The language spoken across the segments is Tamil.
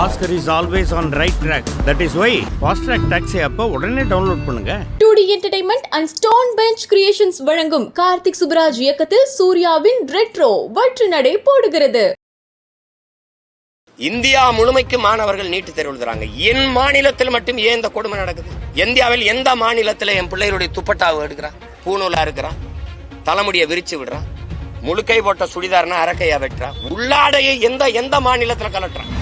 Oscar is always on right track that is why fast track taxi அப்போ உடனே டவுன்லோட் பண்ணுங்க. Two D entertainment and stone bench creations வழங்கும் கார்த்திக் சுப்ராஜ் இயக்கத்தில் சூர்யாவின் ரெட்ரோ வெற்றி நடை போடுகிறது. இந்தியா முழுமைக்கு மாணவர்கள் நீட்டு தேர்வு எழுதுறாங்க. என் மாநிலத்தில் மட்டும் ஏன் இந்த கொடுமை நடக்குது? இந்தியாவில் எந்த மாநிலத்தில் என் பிள்ளைகளுடைய துப்பட்டாவை எடுக்கிறான்? பூணூலா இருக்கிறான்? தலைமுடியை விரிச்சு விடுறான்? முழுக்கை போட்ட சுடிதார்னா அரக்கையா வெட்டுறான்? உள்ளாடையை எந்த எந்த மாநிலத்துல கலட்டுறான்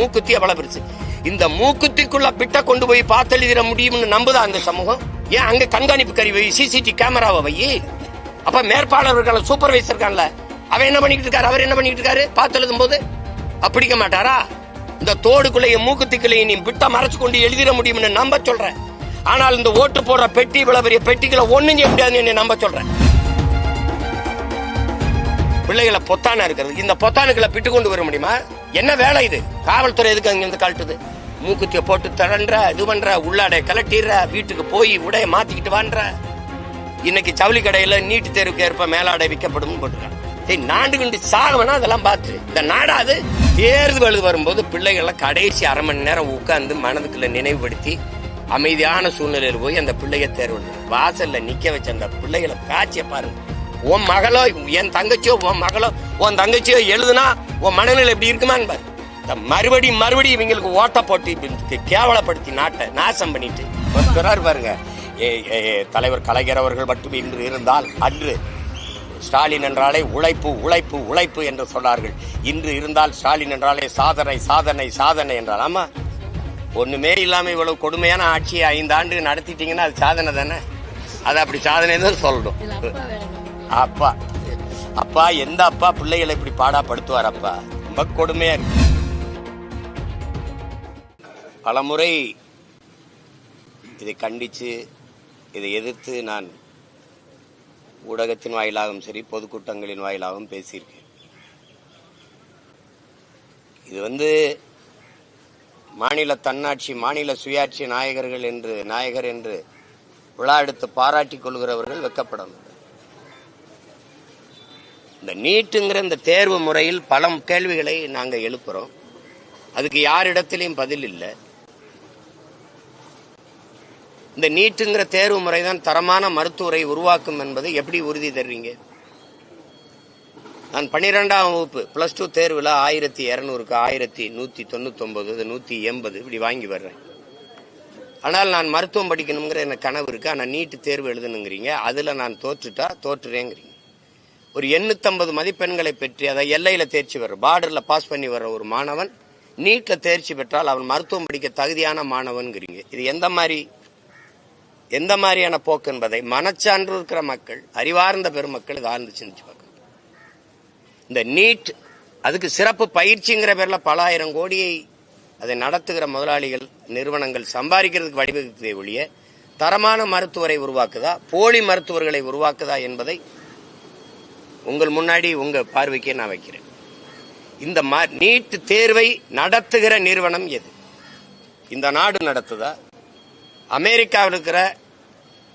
மூக்குத்தி எவ்வளவு பெருசு இந்த மூக்குத்திக்குள்ள பிட்ட கொண்டு போய் பார்த்தெழுதிட முடியும்னு நம்புதா அந்த சமூகம்? ஏன் அங்க கண்காணிப்பு கருவி வை சிசிடி கேமராவை வை? அப்ப மேற்பாளர் இருக்கான சூப்பர்வைசர் இருக்கான்ல அவன் என்ன பண்ணிட்டு இருக்காரு? அவர் என்ன பண்ணிட்டு இருக்காரு? பார்த்து எழுதும் போது அப்படிக்க மாட்டாரா? இந்த தோடுக்குள்ளேயும் மூக்குத்திக்குள்ளேயும் நீ பிட்ட மறைச்சு கொண்டு எழுதிட முடியும்னு நம்ப சொல்றேன். ஆனால் இந்த ஓட்டு போடுற பெட்டி இவ்வளவு பெரிய பெட்டிகளை ஒண்ணும் செய்ய முடியாதுன்னு என்னை நம்ப சொல்றேன். பிள்ளைகளை பொத்தானா இருக்கிறது? இந்த பொத்தானுக்களை பிட்டு கொண்டு வர முடியுமா? என்ன வேலை இது? காவல்துறை எதுக்கு அங்க இருந்து கழட்டுது? மூக்குத்திய போட்டு தடன்ற இது பண்ற உள்ளாடைய கலட்டிடுற வீட்டுக்கு போய் உடைய மாத்திக்கிட்டு வான்ற. இன்னைக்கு ஜவுளி கடையில நீட்டு தேர்வுக்கு ஏற்ப மேலாடை விற்கப்படும் போட்டுருக்கான் சரி நாண்டு கிண்டு சாகவனா அதெல்லாம் பார்த்து. இந்த நாடாது தேர்தல் எழுது வரும்போது பிள்ளைகளை கடைசி அரை மணி நேரம் உட்கார்ந்து மனதுக்குள்ள நினைவுபடுத்தி அமைதியான சூழ்நிலையில் போய் அந்த பிள்ளைய தேர்வு வாசல்ல நிக்க வச்ச அந்த பிள்ளைகளை காட்சியை பாருங்க. உன் மகளோ என் தங்கச்சியோ உன் மகளோ உன் தங்கச்சியோ எழுதுனா உன் மனநிலை எப்படி இருக்குமான்னு பாரு மறுபடியும் மறுபடி மறுபடி இவங்களுக்கு ஓட்ட போட்டு கேவலப்படுத்தி நாட்டை நாசம் பண்ணிட்டு. சொல்றாரு பாருங்க. ஏ, ஏ, தலைவர் கலைஞர் அவர்கள் மட்டும் இன்று இருந்தால் அன்று ஸ்டாலின் என்றாலே உழைப்பு உழைப்பு உழைப்பு என்று சொன்னார்கள். இன்று இருந்தால் ஸ்டாலின் என்றாலே சாதனை சாதனை சாதனை என்றால். ஆமா. ஒண்ணுமே இல்லாம இவ்வளவு கொடுமையான ஆட்சியை ஐந்து ஆண்டு நடத்திட்டீங்கன்னா அது சாதனை தானே? அது அப்படி சாதனை தான் சொல்லணும். அப்பா. அப்பா எந்த அப்பா பிள்ளைகளை இப்படி பாடாப்படுத்துவார் அப்பா ரொம்ப கொடுமையா இருக்கு. பலமுறை இதை கண்டிச்சு இதை எதிர்த்து நான் ஊடகத்தின் வாயிலாகவும் சரி பொதுக்கூட்டங்களின் வாயிலாகவும் பேசியிருக்கேன். இது வந்து மாநில தன்னாட்சி மாநில சுயாட்சி நாயகர்கள் என்று நாயகர் என்று விழா எடுத்து பாராட்டிக் கொள்கிறவர்கள் வெக்கப்படணும் இந்த நீட்டுங்கிற இந்த தேர்வு முறையில் பல கேள்விகளை நாங்கள் எழுப்புறோம். அதுக்கு யாரிடத்திலையும் பதில் இல்லை. இந்த நீட்டுங்கிற தேர்வு முறை தான் தரமான மருத்துவரை உருவாக்கும் என்பதை எப்படி உறுதி தர்றீங்க? நான் பன்னிரெண்டாம் வகுப்பு பிளஸ் டூ தேர்வில் ஆயிரத்தி இரநூறுக்கு ஆயிரத்தி நூற்றி தொண்ணூத்தொம்பது நூற்றி எண்பது இப்படி வாங்கி வர்றேன். ஆனால் நான் மருத்துவம் படிக்கணுங்கிற எனக்கு கனவு இருக்குது ஆனால் நீட்டு தேர்வு எழுதணுங்கிறீங்க. அதில் நான் தோற்றுட்டா தோற்றுறேங்கிறீங்க. ஒரு எண்ணூத்தம்பது மதிப்பெண்களை பெற்று அதை எல்லையில தேர்ச்சி வர்ற பார்டர்ல பாஸ் பண்ணி வர்ற ஒரு மாணவன் நீட்ல தேர்ச்சி பெற்றால் அவன் மருத்துவம் படிக்க தகுதியான மாணவன்கிறீங்க இது எந்த மாதிரி எந்த மாதிரியான போக்கு என்பதை மனச்சான்று இருக்கிற மக்கள் அறிவார்ந்த பெருமக்கள் இதை ஆழ்ந்து சிந்திச்சு பார்க்கணும். இந்த நீட் அதுக்கு சிறப்பு பயிற்சிங்கிற பேரில் பல ஆயிரம் கோடியை அதை நடத்துகிற முதலாளிகள் நிறுவனங்கள் சம்பாதிக்கிறதுக்கு வழிவகுத்ததை ஒழிய தரமான மருத்துவரை உருவாக்குதா போலி மருத்துவர்களை உருவாக்குதா என்பதை உங்கள் முன்னாடி உங்க பார்வைக்கே நான் வைக்கிறேன். இந்த நீட் தேர்வை நடத்துகிற நிறுவனம் எது? இந்த நாடு நடத்துதா? அமெரிக்காவில் இருக்கிற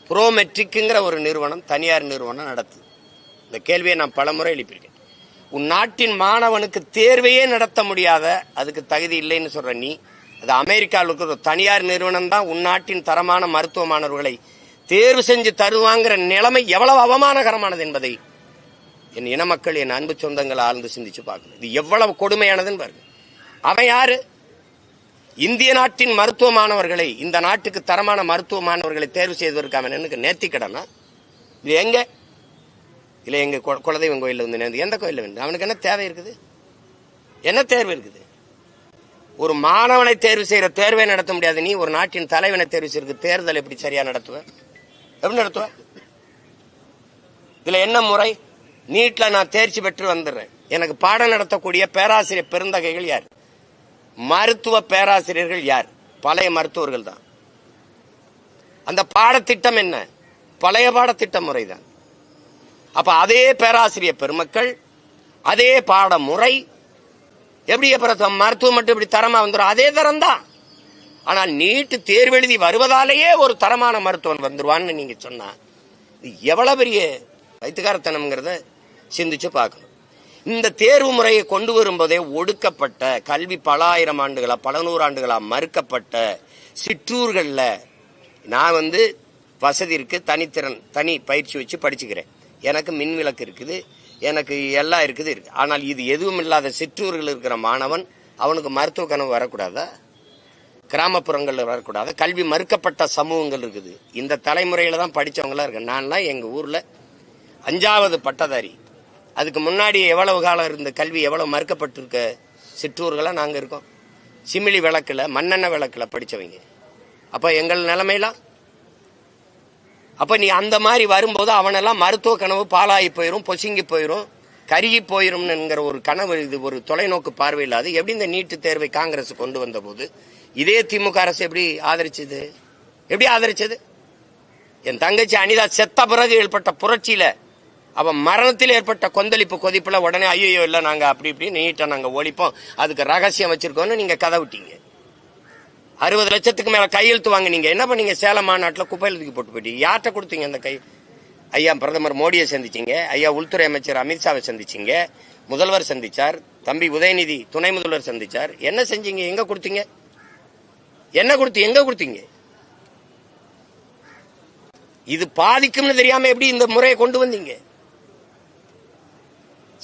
ப்ரோமெட்ரிக்குங்கிற ஒரு நிறுவனம் தனியார் நிறுவனம் நடத்துது. இந்த கேள்வியை நான் பலமுறை எழுப்பியிருக்கேன். உன் நாட்டின் மாணவனுக்கு தேர்வையே நடத்த முடியாத அதுக்கு தகுதி இல்லைன்னு சொல்ற நீ அது அமெரிக்காவில் இருக்கிற தனியார் நிறுவனம் தான் உன் நாட்டின் தரமான மருத்துவ மாணவர்களை தேர்வு செஞ்சு தருவாங்கிற நிலைமை எவ்வளவு அவமானகரமானது என்பதை என் இன மக்கள் என் அன்பு சொந்தங்கள் ஆழ்ந்து சிந்திச்சு பார்க்கணும். இது எவ்வளவு கொடுமையானதுன்னு பாருங்க. அவன் யாரு? இந்திய நாட்டின் மருத்துவ மாணவர்களை இந்த நாட்டுக்கு தரமான மருத்துவ மாணவர்களை தேர்வு செய்வதற்கு அவன் எனக்கு நேர்த்திக்கடனா இது எங்க? இல்லை எங்க கு- குலதெய்வம் கோயிலில் வந்து நேர்ந்து எந்த கோயிலில் வந்து? அவனுக்கு என்ன தேவை இருக்குது? என்ன தேர்வு இருக்குது? ஒரு மாணவனை தேர்வு செய்யற தேர்வை நடத்த முடியாது. நீ ஒரு நாட்டின் தலைவனை தேர்வு செய்யறதுக்கு தேர்தல் எப்படி சரியா நடத்துவ? எப்படி நடத்துவ? இதுல என்ன முறை? நீட்ல நான் தேர்ச்சி பெற்று வந்துடுறேன். எனக்கு பாடம் நடத்தக்கூடிய பேராசிரியர் பெருந்தகைகள் யார்? மருத்துவ பேராசிரியர்கள் யார்? பழைய மருத்துவர்கள் தான். அந்த பாடத்திட்டம் என்ன? பழைய பாடத்திட்ட முறைதான். அப்ப அதே பேராசிரியர் பெருமக்கள் அதே பாட முறை எப்படி அப்புறம் மருத்துவம் மட்டும் இப்படி தரமா வந்துடும் அதே தரம் தான். ஆனால் நீட்டு தேர்வு எழுதி வருவதாலேயே ஒரு தரமான மருத்துவன் வந்துருவான்னு நீங்க சொன்னா இது எவ்வளவு பெரிய வைத்தியகாரத்தனம்ங்கிறத சிந்திச்சு பார்க்கணும். இந்த தேர்வு முறையை கொண்டு வரும்போதே ஒடுக்கப்பட்ட கல்வி பல ஆயிரம் ஆண்டுகளா பல நூறாண்டுகளா மறுக்கப்பட்ட சிற்றூர்களில் நான் வந்து வசதி இருக்கு தனித்திறன் தனி பயிற்சி வச்சு படிச்சுக்கிறேன். எனக்கு மின் விளக்கு இருக்குது எனக்கு எல்லாம் இருக்குது இருக்கு. ஆனால் இது எதுவும் இல்லாத சிற்றூர்கள் இருக்கிற மாணவன் அவனுக்கு மருத்துவ கனவு வரக்கூடாதா? கிராமப்புறங்களில் வரக்கூடாது? கல்வி மறுக்கப்பட்ட சமூகங்கள் இருக்குது. இந்த தலைமுறையில் தான் படித்தவங்களாம் இருக்கு நான்லாம் எங்கள் ஊரில் அஞ்சாவது பட்டதாரி. அதுக்கு முன்னாடி எவ்வளவு காலம் இருந்த கல்வி எவ்வளவு மறுக்கப்பட்டிருக்க சிற்றூர்களாக நாங்கள் இருக்கோம். சிமிலி விளக்கில் மண்ணெண்ணெய் விளக்கில் படித்தவங்க அப்போ எங்கள் நிலைமையெல்லாம் அப்போ நீ அந்த மாதிரி வரும்போது அவனெல்லாம் மருத்துவ கனவு பாலாகி போயிரும் பொசுங்கி போயிரும் கருகி போயிரும்ங்கிற ஒரு கனவு இது ஒரு தொலைநோக்கு பார்வை இல்லாது எப்படி இந்த நீட்டு தேர்வை காங்கிரஸ் கொண்டு வந்த போது இதே திமுக அரசு எப்படி ஆதரிச்சது? எப்படி ஆதரிச்சது? என் தங்கச்சி அனிதா செத்த பிறகு ஏற்பட்ட புரட்சியில் அப்போ மரணத்தில் ஏற்பட்ட கொந்தளிப்பு கொதிப்புல உடனே ஐயோ இல்ல நாங்க அப்படி இப்படி நீட்டாக நாங்க ஒழிப்போம். அதுக்கு ரகசியம் வச்சிருக்கோம்னு நீங்க கதை விட்டீங்க. அறுபது லட்சத்துக்கு மேல கையெழுத்து வாங்குனீங்க. என்ன பண்ணீங்க? சேலம் மாநாட்டில் குப்பையில் தூக்கி போட்டு போயிட்டீங்க. யார்கிட்ட கொடுத்தீங்க அந்த கை? ஐயா பிரதமர் மோடியை சந்திச்சீங்க. ஐயா உள்துறை அமைச்சர் அமித்ஷாவை சந்திச்சிங்க. முதல்வர் சந்திச்சார். தம்பி உதயநிதி துணை முதல்வர் சந்திச்சார். என்ன செஞ்சீங்க? எங்க கொடுத்தீங்க? என்ன கொடுத்து எங்க கொடுத்தீங்க? இது பாதிக்கும்னு தெரியாம எப்படி இந்த முறையை கொண்டு வந்தீங்க?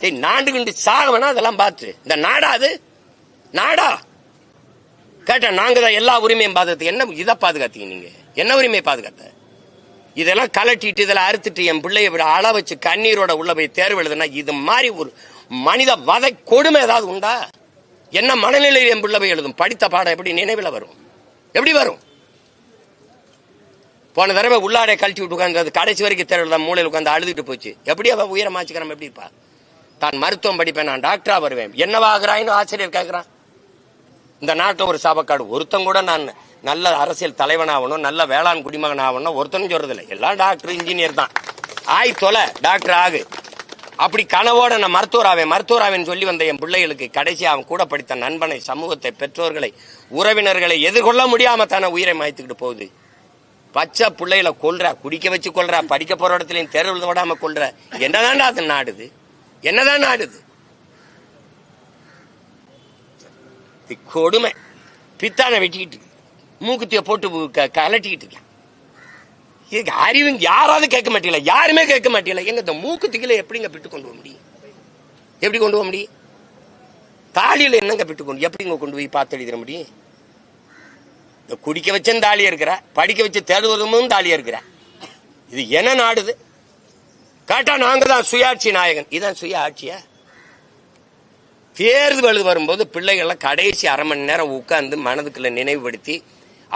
சரி நாண்டு கண்டு சாகவனா அதெல்லாம் பார்த்து. இந்த நாடா அது? நாடா? கேட்டேன் நாங்க தான் எல்லா உரிமையும் பாதுகாத்து. என்ன இதை பாதுகாத்தீங்க நீங்க? என்ன உரிமையை பாதுகாத்த? இதெல்லாம் கலட்டிட்டு இதெல்லாம் அறுத்துட்டு என் பிள்ளைய விட அள வச்சு கண்ணீரோட உள்ள போய் தேர்வு எழுதுனா இது மாதிரி ஒரு மனித வதை கொடுமை ஏதாவது உண்டா? என்ன மனநிலையில் என் பிள்ளை போய் எழுதும்? படித்த பாடம் எப்படி நினைவில் வரும்? எப்படி வரும்? போன தடவை உள்ளாடை கழட்டி விட்டு உட்காந்து கடைசி வரைக்கும் தேர்வு தான் மூலையில் உட்காந்து அழுதுட்டு போச்சு. எப்படி அவ உயரமாச்சுக்கிறோம் எப்படி இருப்பா? தான் மருத்துவம் படிப்பேன் நான் டாக்டரா வருவேன். என்னவாகிறாயின்னு ஆசிரியர் கேட்கிறான் இந்த நாட்டில் ஒரு சாபக்காடு. ஒருத்தன் கூட நான் நல்ல அரசியல் தலைவனாகணும் நல்ல வேளாண் குடிமகன் ஆகணும் ஒருத்தனும் சொல்றதில்லை. எல்லாம் டாக்டர் இன்ஜினியர் தான். ஆய் தொலை டாக்டர் ஆகு. அப்படி கனவோட நான் மருத்துவர் ஆவேன் சொல்லி வந்த என் பிள்ளைகளுக்கு கடைசி அவன் கூட படித்த நண்பனை சமூகத்தை பெற்றோர்களை உறவினர்களை எதிர்கொள்ள முடியாம தானே உயிரை மாய்த்துக்கிட்டு போகுது. பச்சை பிள்ளைகளை கொள்ற குடிக்க வச்சு கொள்ற படிக்க போற இடத்துலயும் தேர்வு விடாம கொள்ற என்னதான்டா அது நாடுது என்னதான் நாடுது? கொடுமை. பித்தான வெட்டிக்கிட்டு மூக்குத்திய போட்டு க- கலட்டிக்கிட்டு இருக்கேன். இதுக்கு அறிவு யாராவது கேட்க மாட்டீங்களா? யாருமே கேட்க மாட்டீங்களா? எங்க இந்த மூக்கு எப்படிங்க பிட்டு கொண்டு போக முடியும்? எப்படி கொண்டு போக முடியும்? தாலியில என்னங்க பிட்டு கொண்டு எப்படிங்க கொண்டு போய் பார்த்து எழுதிட முடியும்? இந்த குடிக்க வச்சும் தாலியா இருக்கிற படிக்க வச்சு தேடுவதும் தாலியா இருக்கிற. இது என்ன நாடுது? கேட்டா நாங்க தான் சுயாட்சி நாயகன். இதான் சுய ஆட்சியா தேர்தல் வரும்போது பிள்ளைகளை கடைசி அரை மணி நேரம் உட்கார்ந்து மனதுக்குள்ள நினைவுபடுத்தி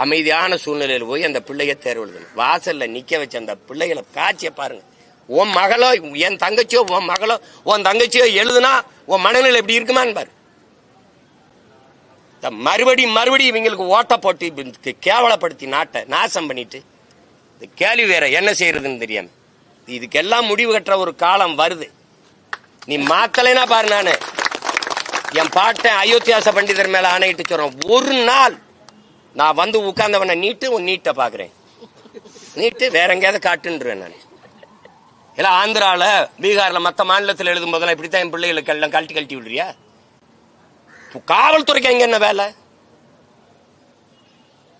அமைதியான சூழ்நிலையில் போய் அந்த பிள்ளைய தேர்வு எழுதணும். வாசல்ல நிக்க வச்ச அந்த பிள்ளைகளை காட்சியை பாருங்க. உன் மகளோ என் தங்கச்சியோ உன் மகளோ உன் தங்கச்சியோ எழுதுனா உன் மனநிலை எப்படி இருக்குமான்னு பாரு. மறுபடியும் மறுபடியும் இவங்களுக்கு ஓட்ட போட்டு கேவலப்படுத்தி நாட்டை நாசம் பண்ணிட்டு இந்த கேள்வி வேற என்ன செய்யறதுன்னு தெரியாம. இதுக்கெல்லாம் முடிவு கட்டுற ஒரு காலம் வருது. நீ மாத்தலைனா பாரு நானு. என் பாட்டன் அயோத்தியாச பண்டிதர் மேல ஆணையிட்டு சொல்றேன். ஒரு நாள் நான் வந்து உட்கார்ந்தவனை நீட்டு உன் நீட்டை பாக்குறேன் நீட்டு வேற எங்கேயாவது காட்டுன்றேன் நான். இல்ல ஆந்திரால பீகார்ல மத்த மாநிலத்தில் எழுதும் போதெல்லாம் இப்படித்தான் என் பிள்ளைகளுக்கு எல்லாம் கழட்டி கழட்டி விடுறியா? காவல்துறைக்கு அங்க என்ன வேலை?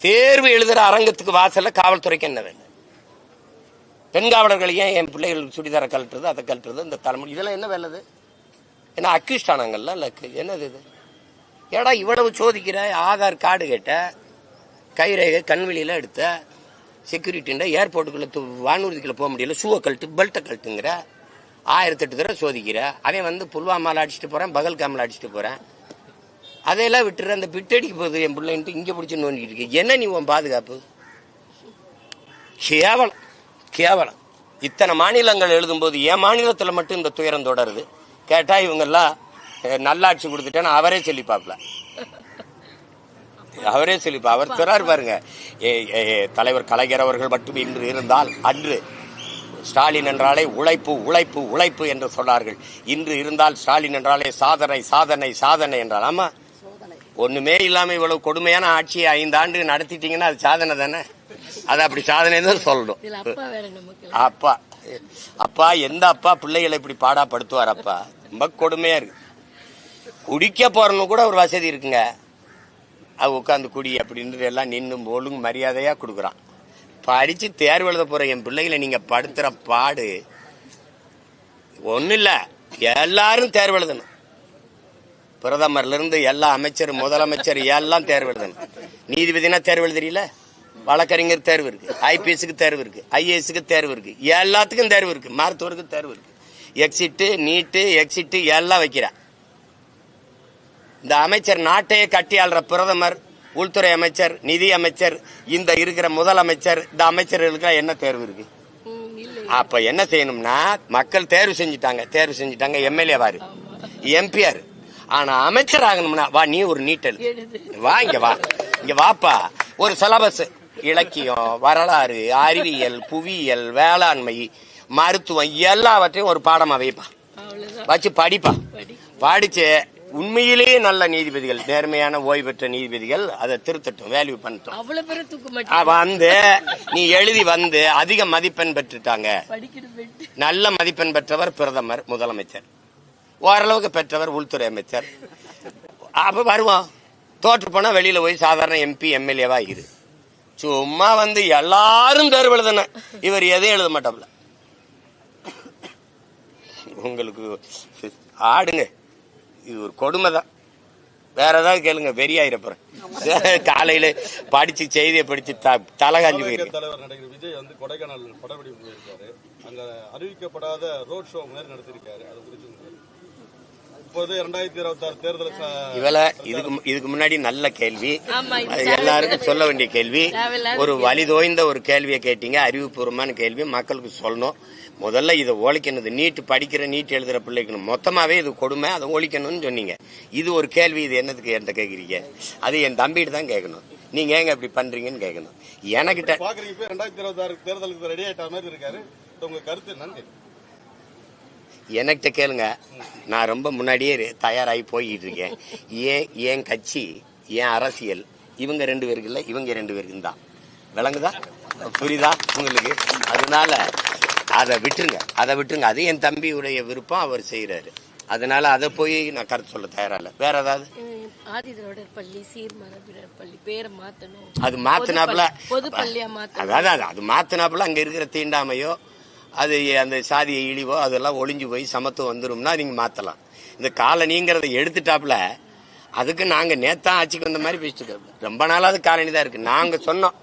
தேர்வு எழுதுற அரங்கத்துக்கு வாசல்ல காவல்துறைக்கு என்ன வேலை? பெண் காவலர்கள் ஏன் என் பிள்ளைகள் சுடிதாரை கழட்டுறது அதை கழட்டுறது இந்த தலைமுறை இதெல்லாம் என்ன வேலை ஏன்னா அக்யூஸ்ட் ஆனாங்கல்ல? இல்ல என்னது இது? ஏடா இவ்வளவு சோதிக்கிற? ஆதார் கார்டு கேட்ட கைரேகை கண்வெளியெல்லாம் எடுத்த செக்யூரிட்டின்ற ஏர்போர்ட்டுக்குள்ளே து- போக முடியல ஷூவை கழட்டு பெல்ட்டை கழட்டுங்கிற ஆயிரத்தெட்டு தடவை சோதிக்கிற அவன் வந்து புல்வாமாவில் அடிச்சுட்டு போகிறேன் பகல்காமில் அடிச்சுட்டு போகிறேன் அதையெல்லாம் விட்டுற அந்த பிட்டடிக்கு போகுது என் பிள்ளைன்ட்டு இங்கே பிடிச்சி நோண்டிட்டு இருக்கு. என்ன நீ உன் பாதுகாப்பு? கேவலம். கேவலம். இத்தனை மாநிலங்கள் எழுதும்போது என் மாநிலத்தில் மட்டும் இந்த துயரம் தொடருது. கேட்டால் இவங்கெல்லாம் நல்லாட்சி கொடுத்துட்டேன்னு அவரே சொல்லி பார்ப்பல அவரே சொல்லி அவர் சொல்றாரு பாருங்க ஏ, ஏ, தலைவர் கலைஞர் அவர்கள் மட்டும் இன்று இருந்தால் அன்று ஸ்டாலின் என்றாலே உழைப்பு உழைப்பு உழைப்பு என்று சொன்னார்கள். இன்று இருந்தால் ஸ்டாலின் என்றாலே சாதனை சாதனை சாதனை என்றால். ஆமா. ஒண்ணுமே இல்லாம இவ்வளவு கொடுமையான ஆட்சியை ஐந்து ஆண்டு நடத்திட்டீங்கன்னா அது சாதனை தானே? அது அப்படி சாதனை தான் சொல்லணும். அப்பா அப்பா எந்த அப்பா பிள்ளைகளை இப்படி பாடாப்படுத்துவார் அப்பா? ரொம்ப கொடுமையா இருக்கு. குடிக்க போறன்னு கூட ஒரு வசதி இருக்குங்க. அது உட்காந்து குடி அப்படின்னு எல்லாம் நின்று ஒழுங்கு மரியாதையா கொடுக்குறான். படிச்சு தேர்வு எழுத போற என் பிள்ளைகளை நீங்க படுத்துற பாடு ஒண்ணு இல்ல எல்லாரும் தேர்வு எழுதணும். பிரதமர்ல இருந்து எல்லா அமைச்சர் முதலமைச்சர் எல்லாம் தேர்வு எழுதணும். நீதிபதினா தேர்வு எழுதுறீல வழக்கறிஞர் தேர்வு இருக்கு. ஐபிஎஸ்க்கு தேர்வு இருக்கு. ஐஏஎஸ்க்கு தேர்வு இருக்கு. எல்லாத்துக்கும் தேர்வு இருக்கு. மருத்துவருக்கு தேர்வு இருக்கு. எக்ஸிட்டு நீட்டு எக்ஸிட்டு எல்லாம் வைக்கிறா இந்த அமைச்சர் நாட்டையே கட்டி ஆள்ற பிரதமர் உள்துறை அமைச்சர் நிதி அமைச்சர் இந்த இருக்கிற முதலமைச்சர் இந்த அமைச்சர்களுக்கு என்ன தேர்வு இருக்கு? அப்ப என்ன செய்யணும்னா மக்கள் தேர்வு செஞ்சுட்டாங்க. தேர்வு செஞ்சுட்டாங்க. எம்எல்ஏ வாரு. எம்பிஆர் ஆனா அமைச்சர் ஆகணும்னா வா நீ ஒரு நீட்டல். வா இங்க வா. இங்க வாப்பா. ஒரு சிலபஸ் இலக்கியம் வரலாறு அறிவியல் புவியியல் வேளாண்மை மருத்துவம் எல்லாவற்றையும் ஒரு பாடமா வைப்பா. அவ்வளவுதான். வச்சு படிப்பா. படி படிச்சு உண்மையிலேயே நல்ல நீதிபதிகள் நேர்மையான ஓய்வு பெற்ற நீதிபதிகள் அதை திருத்தட்டும் வேல்யூ பண்ணட்டும். வந்து நீ எழுதி வந்து அதிக மதிப்பெண் பெற்றுட்டாங்க. நல்ல மதிப்பெண் பெற்றவர் பிரதமர் முதலமைச்சர். ஓரளவுக்கு பெற்றவர் உள்துறை அமைச்சர். அப்ப வருவோம். தோற்று போனா வெளியில போய் சாதாரண எம்பி எம்எல்ஏவா இரு சும்மா வந்து எல்லாரும் தேர்வு எழுதணும் இவர் எதையும் எழுத மாட்டாப்ல உங்களுக்கு ஆடுங்க. இது ஒரு கொடுமை தான் வேற ஏதாவது கேளுங்க வெறியாயிர போறேன். காலையில படிச்சு செய்தியை படிச்சு த- தலை காஞ்சு போயிருக்கு தலைவர் நடிகர் விஜய் வந்து கொடைக்கானல் படப்பிடிப்பு போயிருக்காரு. அங்க அறிவிக்கப்படாத ரோட் ஷோ மாதிரி நடத்திருக்காரு. அது குறித்து இப்போது இரண்டாயிரத்தி இருபத்தி ஆறு தேர்தல் இவள இதுக்கு இதுக்கு முன்னாடி நல்ல கேள்வி. ஆமா, இது அது எல்லாருக்கும் சொல்ல வேண்டிய கேள்வி. ஒரு வழி தோய்ந்த ஒரு கேள்வியை கேட்டீங்க. அறிவுபூர்வமான கேள்வி. மக்களுக்கு சொல்லணும். முதல்ல இதை ஒழிக்கணும் இது நீட் படிக்கிற நீட் எழுதுற பிள்ளைக்கு மொத்தமாவே இது கொடுமை. அதை ஒழிக்கணும்னு சொன்னீங்க. இது ஒரு கேள்வி. இது என்னதுக்கு என்கிட்ட கேக்குறீங்க? அது என் தம்பிகிட்ட தான் கேட்கணும் நீங்க ஏங்க இப்படி பண்றீங்கன்னு கேட்கணும் எனக்கிட்ட பாக்குறீங்க ரெண்டாயிரத்தி இருபத்தி ஆறு தேர்தலுக்கு ரெடி ஆயிட்ட மாதிரி இருக்காரு. உங்க கருத்து என்னன்னு எனக்கிட்ட கேளுங்க. நான் ரொம்ப முன்னாடியே தயாராகி போய்கிட்டு இருக்கேன் ஏன் என் கட்சி என் அரசியல்? இவங்க ரெண்டு பேருக்கு இல்ல இவங்க ரெண்டு பேருக்கு தான். விளங்குதா? புரியுதா உங்களுக்கு? அதனால அதை விட்டுருங்க. அதை விட்டுருங்க. அது என் தம்பியுடைய விருப்பம் அவர் செய்யறாரு அதனால அதை போய் நான் கருத்து சொல்ல தயாரா இல்ல. வேற ஏதாவது? அது மாத்தினாப்புல அதாவது அது அது மாத்தினாப்புல அங்க இருக்கிற தீண்டாமையோ அது அந்த சாதிய இழிவோ அதெல்லாம் ஒளிஞ்சு போய் சமத்துவம் வந்துரும்னா நீங்கள் மாற்றலாம் இந்த காலனிங்கிறத எடுத்துட்டாப்புல அதுக்கு நாங்கள் நேத்தான் ஆட்சிக்கு வந்த மாதிரி பேசிட்டு ரொம்ப நாளாவது காலனி தான் இருக்குது நாங்கள் சொன்னோம்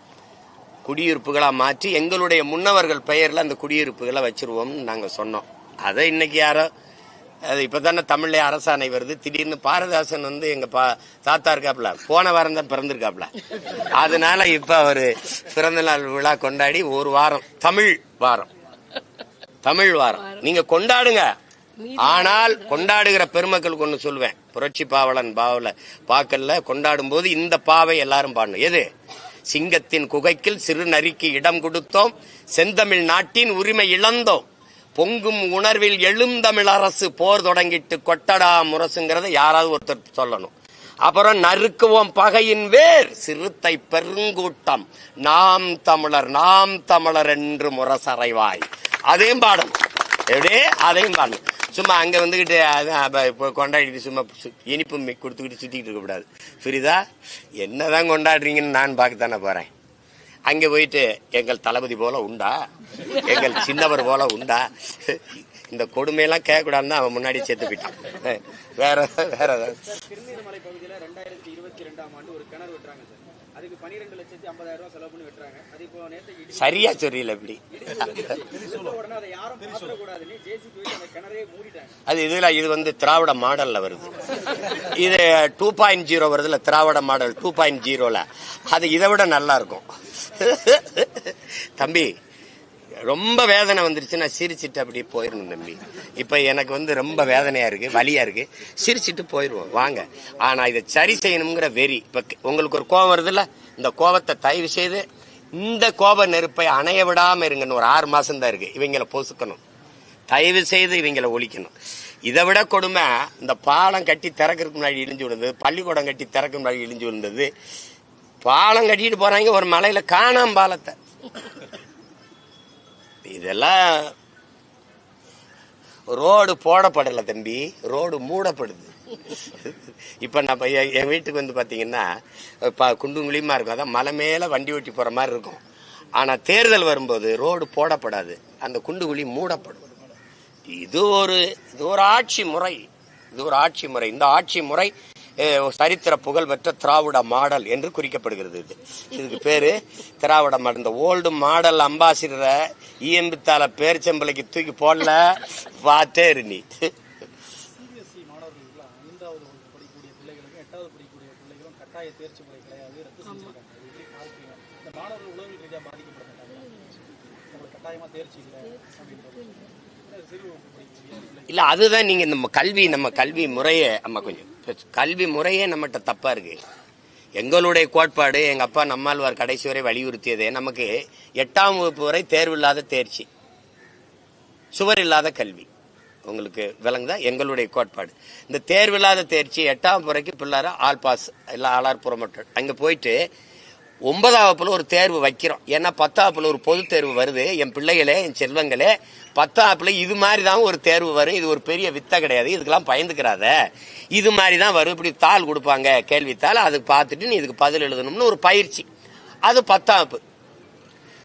குடியிருப்புகளாக மாற்றி எங்களுடைய முன்னவர்கள் பெயரில் அந்த குடியிருப்புகளை வச்சிருவோம்னு நாங்கள் சொன்னோம். அதை இன்னைக்கு யாரோ அது இப்போ தானே தமிழ்ல அரசாணை வருது. திடீர்னு பாரதாசன் வந்து எங்கள் பா தாத்தா இருக்காப்புல போன வாரம் தான் பிறந்திருக்காப்புல. அதனால இப்போ அவர் பிறந்த நாள் விழா கொண்டாடி ஒரு வாரம் தமிழ் வாரம். தமிழ் வாரம் நீங்க கொண்டாடுங்க. ஆனால் கொண்டாடுகிற பெருமக்களுக்கு ஒண்ணு சொல்லுவேன் புரட்சி பாவலன் பாவல பாக்கல்ல கொண்டாடும் போது இந்த பாவை எல்லாரும் பாடணும். எது? சிங்கத்தின் குகைக்கில் சிறு நரிக்கு இடம் கொடுத்தோம். செந்தமிழ் நாட்டின் உரிமை இழந்தோம். பொங்கும் உணர்வில் எழுந்தமிழ் அரசு போர் தொடங்கிட்டு கொட்டடா முரசுங்கிறத யாராவது ஒருத்தர் சொல்லணும். அப்புறம் நறுக்குவோம் பகையின் வேர். சிறுத்தை பெருங்கூட்டம். நாம் தமிழர் நாம் தமிழர் என்று முரசறைவாய். அதையும் பாடும் எப்படியே அதையும் பாடணும். சும்மா அங்கே வந்துக்கிட்டு இப்போ கொண்டாடிட்டு சும்மா இனிப்பு கொடுத்துக்கிட்டு சுற்றிக்கிட்டு இருக்கக்கூடாது புரியுதா? என்ன என்னதான் கொண்டாடுறீங்கன்னு நான் பார்க்கத்தானே போகிறேன் அங்கே போயிட்டு எங்கள் தளபதி போல உண்டா? எங்கள் சின்னவர் போல உண்டா? இந்த கொடுமையெல்லாம் கேட்கக்கூடாதுன்னு அவன் முன்னாடி செத்து போயிட்டான். வேற வேற ஏதாவது? திருநீர்மலை பகுதியில் ரெண்டாயிரத்தி இருபத்தி ரெண்டாம் ஆண்டு ஒரு கிணறு வெட்டுறாங்க சார் அதுக்கு பன்னிரெண்டு லட்சத்தி ஐம்பதாயிரம் ரூபாய் செலவு பண்ணி வெட்டுறாங்க. அது இப்போ நேற்று சரியா சொல்றீல இப்படி. இடிச்ச உடனே அதை யாரும் பாத்திரக்கூடாதுன்னு ஜேசி போயிட்டு அந்த கிணறையே மூடிட்டாங்க. அது இதுல இது வந்து திராவிட மாடல்ல வருது. இது டூ பாயிண்ட் ஜீரோ வருதுல திராவிட மாடல் டூ பாயிண்ட் ஜீரோல அது இதை விட நல்லா இருக்கும். தம்பி ரொம்ப வேதனை வந்துருச்சு. நான் சிரிச்சிட்டு அப்படியே போயிடணும் தம்பி. இப்போ எனக்கு வந்து ரொம்ப வேதனையாக இருக்குது வலியாக இருக்குது சிரிச்சிட்டு போயிடுவோம் வாங்க. ஆனால் இதை சரி செய்யணுங்கிற வெறி. இப்போ உங்களுக்கு ஒரு கோபம் வருதுல்ல? இந்த கோபத்தை தயவு செய்து இந்த கோப நெருப்பை அணைய விடாமல் இருங்கன்னு ஒரு ஆறு மாதம் தான் இருக்குது இவங்களை பொசுக்கணும். தயவு செய்து இவங்களை ஒழிக்கணும். இதை விட கொடுமை இந்த பாலம் கட்டி திறக்கிறதுக்கு முன்னாடி இழிஞ்சு விழுந்தது பள்ளிக்கூடம் கட்டி திறக்க முன்னாடி இழிஞ்சு விழுந்தது. பாலம் கட்டிட்டு போறாங்க ஒரு மலையில காணாம பாலத்தை. இதெல்லாம் ரோடு போடப்படல தம்பி ரோடு மூடப்படுது. இப்ப நம்ம என் வீட்டுக்கு வந்து பாத்தீங்கன்னா இப்போ குண்டும் குழியுமா இருக்கும் அதான் மலை மேல வண்டி ஓட்டி போற மாதிரி இருக்கும். ஆனா தேர்தல் வரும்போது ரோடு போடப்படாது அந்த குண்டு குழி மூடப்படும். இது ஒரு இது ஒரு ஆட்சி முறை. இது ஒரு ஆட்சி முறை. இந்த ஆட்சி முறை சரித்திர புகழ் பெற்ற திராவிட மாடல் என்று குறிக்கப்படுகிறது இது. இதுக்கு பேரு திராவிட மாடல். இந்த ஓல்டு மாடல் அம்பாசிடரை ஈயம்பித்தால பேர்ச்சம்பளைக்கு தூக்கி போடல. பார்த்தே இரு நீ. பிள்ளைகள். இல்ல அதுதான் நீங்க நம்ம கல்வி நம்ம கல்வி முறையே நம்ம கொஞ்சம் கல்வி முறையே நம்மகிட்ட தப்பா இருக்கு. எங்களுடைய கோட்பாடு எங்க அப்பா நம்மாழ்வார் கடைசி வரை வலியுறுத்தியது நமக்கு எட்டாம் வகுப்பு வரை தேர்வு இல்லாத தேர்ச்சி. சுவர் இல்லாத கல்வி. உங்களுக்கு விளங்குதா? எங்களுடைய கோட்பாடு. இந்த தேர்வில்லாத தேர்ச்சி எட்டாம் முறைக்கு பிள்ளார ஆல் பாஸ் இல்லை ஆளார் புறமட்டல் அங்கே போயிட்டு ஒன்பதாம் ஒரு தேர்வு வைக்கிறோம். ஏன்னா பத்தாப்புல ஒரு பொது தேர்வு வருது. என் பிள்ளைகளே என் செல்வங்களே பத்தாப்புல இது மாதிரி தான் ஒரு தேர்வு வரும். இது ஒரு பெரிய வித்தை கிடையாது. இதுக்கெல்லாம் பயந்துக்கிறாத. இது மாதிரி தான் வரும். இப்படி தாள் கொடுப்பாங்க கேள்வித்தாள் அதுக்கு பார்த்துட்டு நீ இதுக்கு பதில் எழுதணும்னு ஒரு பயிற்சி. அது பத்தாப்பு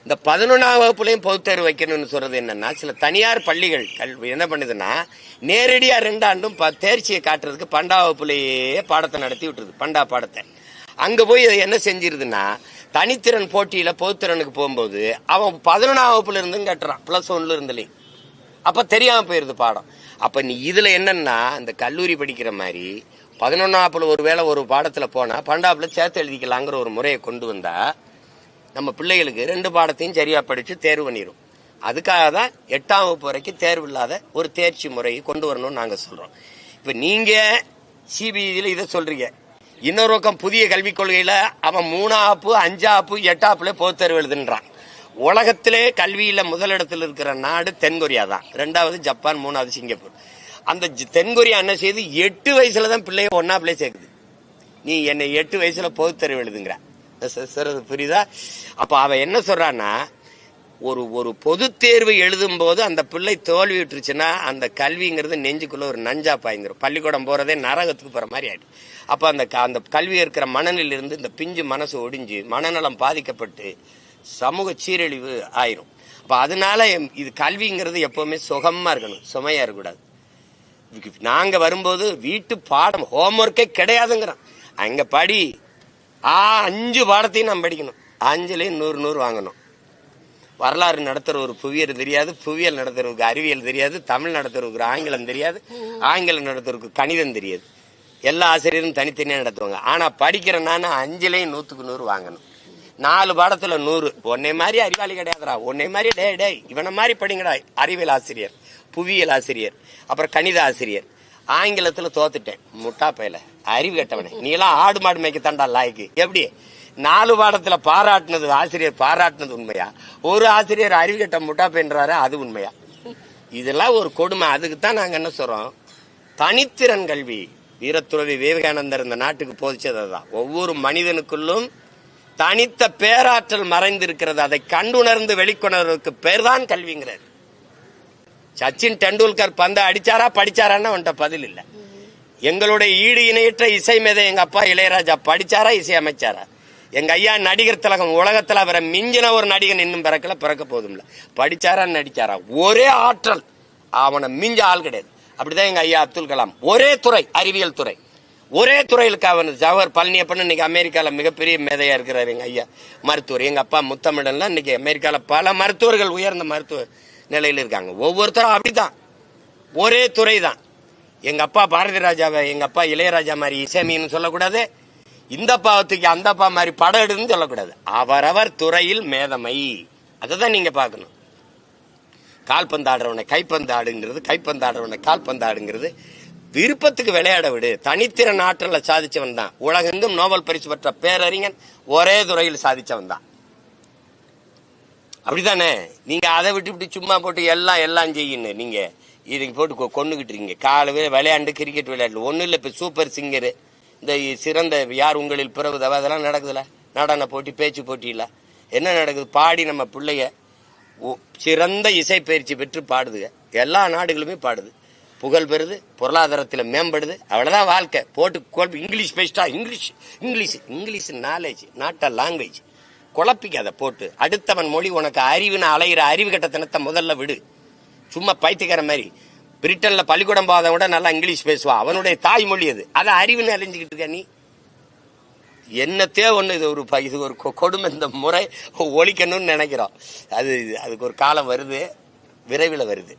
இந்த பதினொன்றாம் வகுப்புலையும் பொதுத் தேர்வு வைக்கணும்னு சொல்றது என்னன்னா சில தனியார் பள்ளிகள் கல்வி என்ன பண்ணுதுன்னா நேரடியாக ரெண்டாண்டும் ப- தேர்ச்சியை காட்டுறதுக்கு பண்டா வகுப்புலேயே பாடத்தை நடத்தி விட்டுருது. பண்டா பாடத்தை. அங்க போய் என்ன செஞ்சிருதுன்னா தனித்திறன் போட்டியில பொதுத்திறனுக்கு போகும்போது அவன் பதினொன்றாம் வகுப்புல இருந்தும் கட்டுறான். பிளஸ் ஒன்ல இருந்துலையும். அப்ப தெரியாம போயிருது பாடம். அப்ப நீ இதுல என்னன்னா இந்த கல்லூரி படிக்கிற மாதிரி பதினொன்னாப்புல ஒரு வேளை ஒரு பாடத்துல போனா பன்னெண்டாப்புல சேர்த்து எழுதிக்கலாங்கிற ஒரு முறையை கொண்டு வந்தா நம்ம பிள்ளைகளுக்கு ரெண்டு பாடத்தையும் சரியா படிச்சு தேர்வு பண்ணிடும் அதுக்காக தான் எட்டாம் வகுப்பு வரைக்கும் தேர்வு இல்லாத ஒரு தேர்ச்சி முறையை கொண்டு வரணும்னு நாங்க சொல்றோம். இப்ப நீங்க சிபிஐல இதை சொல்றீங்க. இன்னொரு பக்கம் புதிய கல்விக் கொள்கையில அவன் மூணாப்பு அஞ்சாப்பு எட்டாப்புல பொதுத் தேர்வு எழுதுன்றான். உலகத்திலே கல்வியில முதலிடத்தில் இருக்கிற நாடு தென்கொரியா தான். ரெண்டாவது ஜப்பான் மூணாவது சிங்கப்பூர். அந்த தென்கொரியா என்ன செய்யுது எட்டு வயசுல தான் பிள்ளைய ஒன்னாப்புல சேர்க்குது. நீ என்னை எட்டு வயசுல பொதுத்தறிவு எழுதுங்கிற. ச- புரியுதா? அப்ப அவ என்ன சொல்றான்னா ஒரு ஒரு பொது தேர்வு எழுதும் போது அந்த பிள்ளை தோல்வி விட்டுருச்சுன்னா அந்த கல்விங்கிறது நெஞ்சுக்குள்ள ஒரு நஞ்சா பாய்ந்துரும். பள்ளிக்கூடம் போறதே நரகத்துக்கு போற மாதிரி ஆயிடும். அப்ப அந்த க- அந்த கல்வி இருக்கிற மனநிலிருந்து இந்த பிஞ்சு மனசு ஒடிஞ்சு மனநலம் பாதிக்கப்பட்டு சமூக சீரழிவு ஆயிரும். அப்ப அதனால எம்- இது கல்விங்கிறது எப்பவுமே சுகமா இருக்கணும். சுமையா இருக்கக்கூடாது. நாங்க வரும்போது வீட்டு பாடம் ஹோம்ஒர்க்கே கிடையாதுங்கிறோம் அங்க படி ஆ அஞ்சு பாடத்தையும் நம்ம படிக்கணும். அஞ்சுலேயும் நூறு நூறு வாங்கணும். வரலாறு நடத்துற ஒரு புவியர் தெரியாது புவியியல் நடத்துறவருக்கு அறிவியல் தெரியாது தமிழ் நடத்துறவருக்கு ஆங்கிலம் தெரியாது ஆங்கிலம் நடத்துறவருக்கு கணிதம் தெரியாது. எல்லா ஆசிரியரும் தனித்தனியாக நடத்துவாங்க. ஆனால் படிக்கிற நான் அஞ்சுலயும் நூற்றுக்கு நூறு வாங்கணும். நாலு பாடத்தில் நூறு. உன்னை மாதிரி அறிவாளி கிடையாதுடா. உன்னை மாதிரி டே டேய் இவனை மாதிரி படிங்கடா அறிவியல் ஆசிரியர் புவியியல் ஆசிரியர் அப்புறம் கணித ஆசிரியர். ஆங்கிலத்தில் தோத்துட்டேன். முட்டா பையல அறிவு கெட்டவனே. நீ எல்லாம் ஆடு மாடு மேய்க்க தாண்டா லாய்க்கு. எப்படி? நாலு பாடத்துல பாராட்டினது ஆசிரியர் பாராட்டினது உண்மையா? ஒரு ஆசிரியர் அறிவு முட்டா பெண்றாரு அது உண்மையா? இதெல்லாம் ஒரு கொடுமை. அதுக்கு தான் நாங்க என்ன சொல்றோம்? தனித்திறன் கல்வி. வீரத்துறவி விவேகானந்தர் இந்த நாட்டுக்கு போதிச்சது அதுதான். ஒவ்வொரு மனிதனுக்குள்ளும் தனித்த பேராற்றல் மறைந்திருக்கிறது. அதை கண்டுணர்ந்து வெளிக்கொணர்வதற்கு பேர் தான் கல்விங்கிறார். சச்சின் டெண்டுல்கர் பந்த அடிச்சாரா படிச்சாரான்னு அவன்கிட்ட பதில் இல்லை. எங்களுடைய ஈடு இணையற்ற இசை மேதை எங்க அப்பா இளையராஜா படிச்சாரா இசை அமைச்சாரா? எங்க ஐயா நடிகர் திலகம் உலகத்துல அவரை மிஞ்சின ஒரு நடிகன் இன்னும் பிறக்கல பிறக்க போதும்ல படிச்சாரா நடிச்சாரா? ஒரே ஆற்றல். அவனை மிஞ்ச ஆள் கிடையாது. அப்படிதான் எங்க ஐயா அப்துல் கலாம். ஒரே துறை அறிவியல் துறை. ஒரே துறையிலுக்கு அவன் ஜவஹர் பழனியப்பன் இன்னைக்கு அமெரிக்கால மிகப்பெரிய மேதையா இருக்கிறாரு எங்க ஐயா. மருத்துவர். எங்க அப்பா முத்தமிழன்லாம் இன்னைக்கு அமெரிக்கால பல மருத்துவர்கள் உயர்ந்த மருத்துவ நிலையில் இருக்காங்க. ஒவ்வொருத்தரும் அப்படிதான். ஒரே துறை தான் எங்க அப்பா பாரதி ராஜாவை எங்க அப்பா இளையராஜா மாதிரி இசைமின்னு சொல்லக்கூடாது. இந்த பாவத்துக்கு அந்த அப்பா மாதிரி படம் எடுன்னு சொல்லக்கூடாது. அவரவர் துறையில் மேதமை. அதை தான் நீங்க பார்க்கணும். கால்பந்து கைப்பந்தாடுங்கிறது கைப்பந்து ஆடுங்கிறது கைப்பந்து கால்பந்து ஆடுங்கிறது விருப்பத்துக்கு விளையாட விடு. தனித்திறன் ஆற்றல சாதிச்சவன் தான். உலகெங்கும் நோபல் பரிசு பெற்ற பேரறிஞன் ஒரே துறையில் சாதிச்சவன் தான். அப்படித்தானே? நீங்க அதை விட்டு விட்டு சும்மா போட்டு எல்லாம் எல்லாம் செய்யணும் நீங்க இதுக்கு போட்டு கொண்டுகிட்டு இருக்கீங்க. காலவே விளையாண்டு கிரிக்கெட் விளையாடல. ஒன்றும் இல்லை இப்போ சூப்பர் சிங்கரு இந்த சிறந்த யார் உங்களில் பிறகுதவ அதெல்லாம் நடக்குதுல? நடன போட்டி பேச்சு போட்டியில். என்ன நடக்குது? பாடி நம்ம பிள்ளைய சிறந்த இசை பயிற்சி பெற்று பாடுதுங்க எல்லா நாடுகளுமே பாடுது. புகழ் பெறுது பொருளாதாரத்தில் மேம்படுது. அவ்வளோதான் வாழ்க்கை. போட்டு குழப்பி இங்கிலீஷ் பேசிட்டா English English English knowledge not a language குழப்பிக்காத போட்டு. அடுத்தவன் மொழி உனக்கு அறிவுன்னு அலையிற அறிவு கட்டத்தனத்தை முதல்ல விடு. சும்மா பைத்தியக்கார மாதிரி. பிரிட்டன்ல பள்ளிக்கூடம் போகாத விட நல்லா இங்கிலீஷ் பேசுவா. அவனுடைய தாய்மொழி அது. அதை அறிவுன்னு அழிஞ்சுக்கிட்டு இருக்க நீ? என்னத்தே ஒண்ணு இது ஒரு ப- இது ஒரு கொ- கொடுமை இந்த முறை ஒழிக்கணும்னு நினைக்கிறோம். அது அதுக்கு ஒரு காலம் வருது. விரைவில் வருது.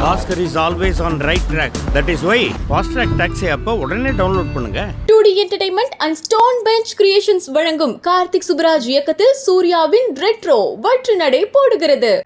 Oscar is always on right track. That is why Fast Track Taxi அப்போ உடனே டவுன்லோட் பண்ணுங்க. Two D entertainment and stone bench creations வழங்கும் கார்த்திக் சுப்ராஜ் இயக்கத்தில் சூர்யாவின் ரெட்ரோ வெற்றி நடை போடுகிறது.